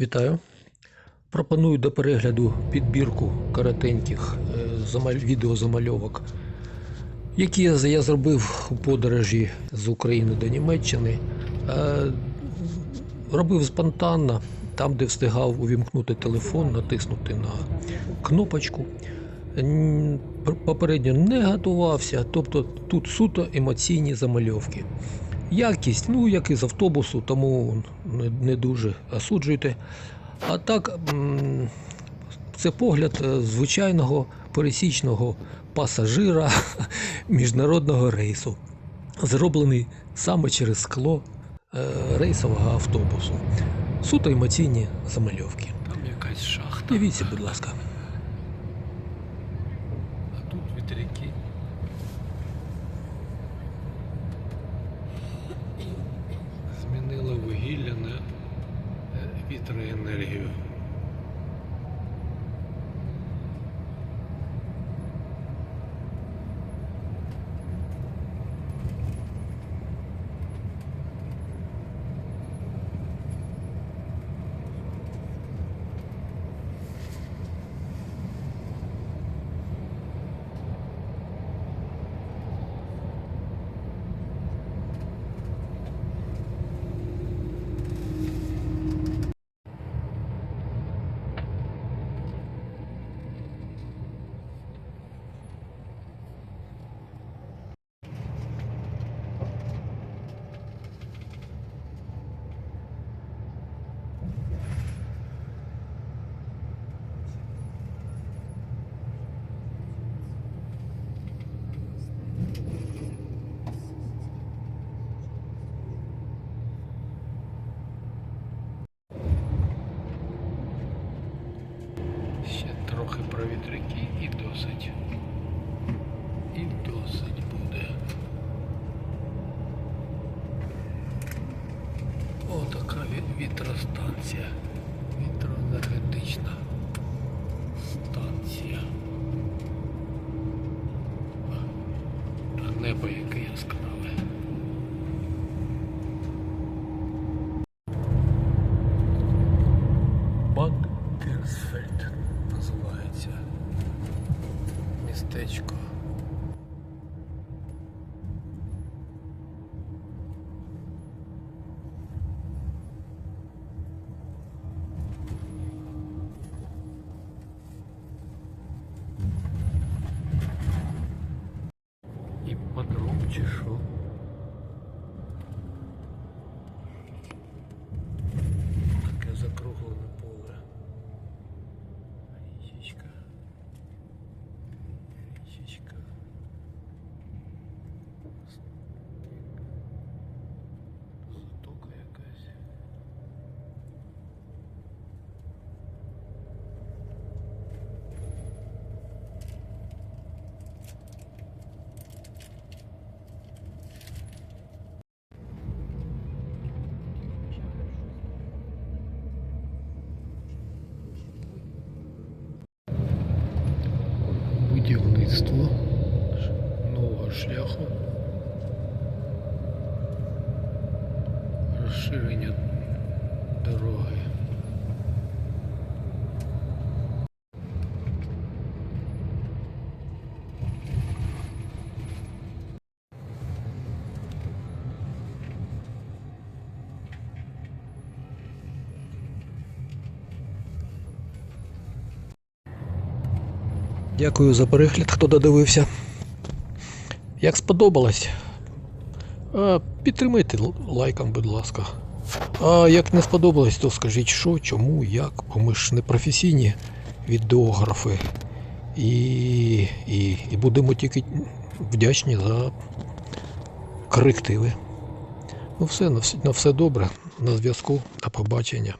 Вітаю. Пропоную до перегляду підбірку коротеньких е, відеозамальовок, які я, зробив у подорожі з України до Німеччини. Е, Робив спонтанно, там, де встигав увімкнути телефон, натиснути на кнопочку. Попередньо не готувався, тобто тут суто емоційні замальовки. Якість, ну як і з автобусу, тому не, не дуже осуджуйте. А так, це погляд е, звичайного пересічного пасажира міжнародного рейсу, зроблений саме через скло е, рейсового автобусу. Суто емоційні замальовки. Там якась шахта, Дивіться, будь ласка. а тут вітряки. Вітроенергію. Ще трохи про вітряки і досить. І досить буде. О, така вітростанція. Вітроенергетична станція. А небо яке яскраве. Бадгерсфельд містечко. І подром чи? Таке закруглене Будівництво нового шляху. Розширення дороги. Дякую за перегляд, хто додивився. Як сподобалось, е, підтримайте лайком, будь ласка. А як не сподобалось, то скажіть що, чому, як, бо ми ж не професійні відеографи. І, і, і будемо тільки вдячні за корективи. Ну все, на все, на все добре. На зв'язку. До побачення.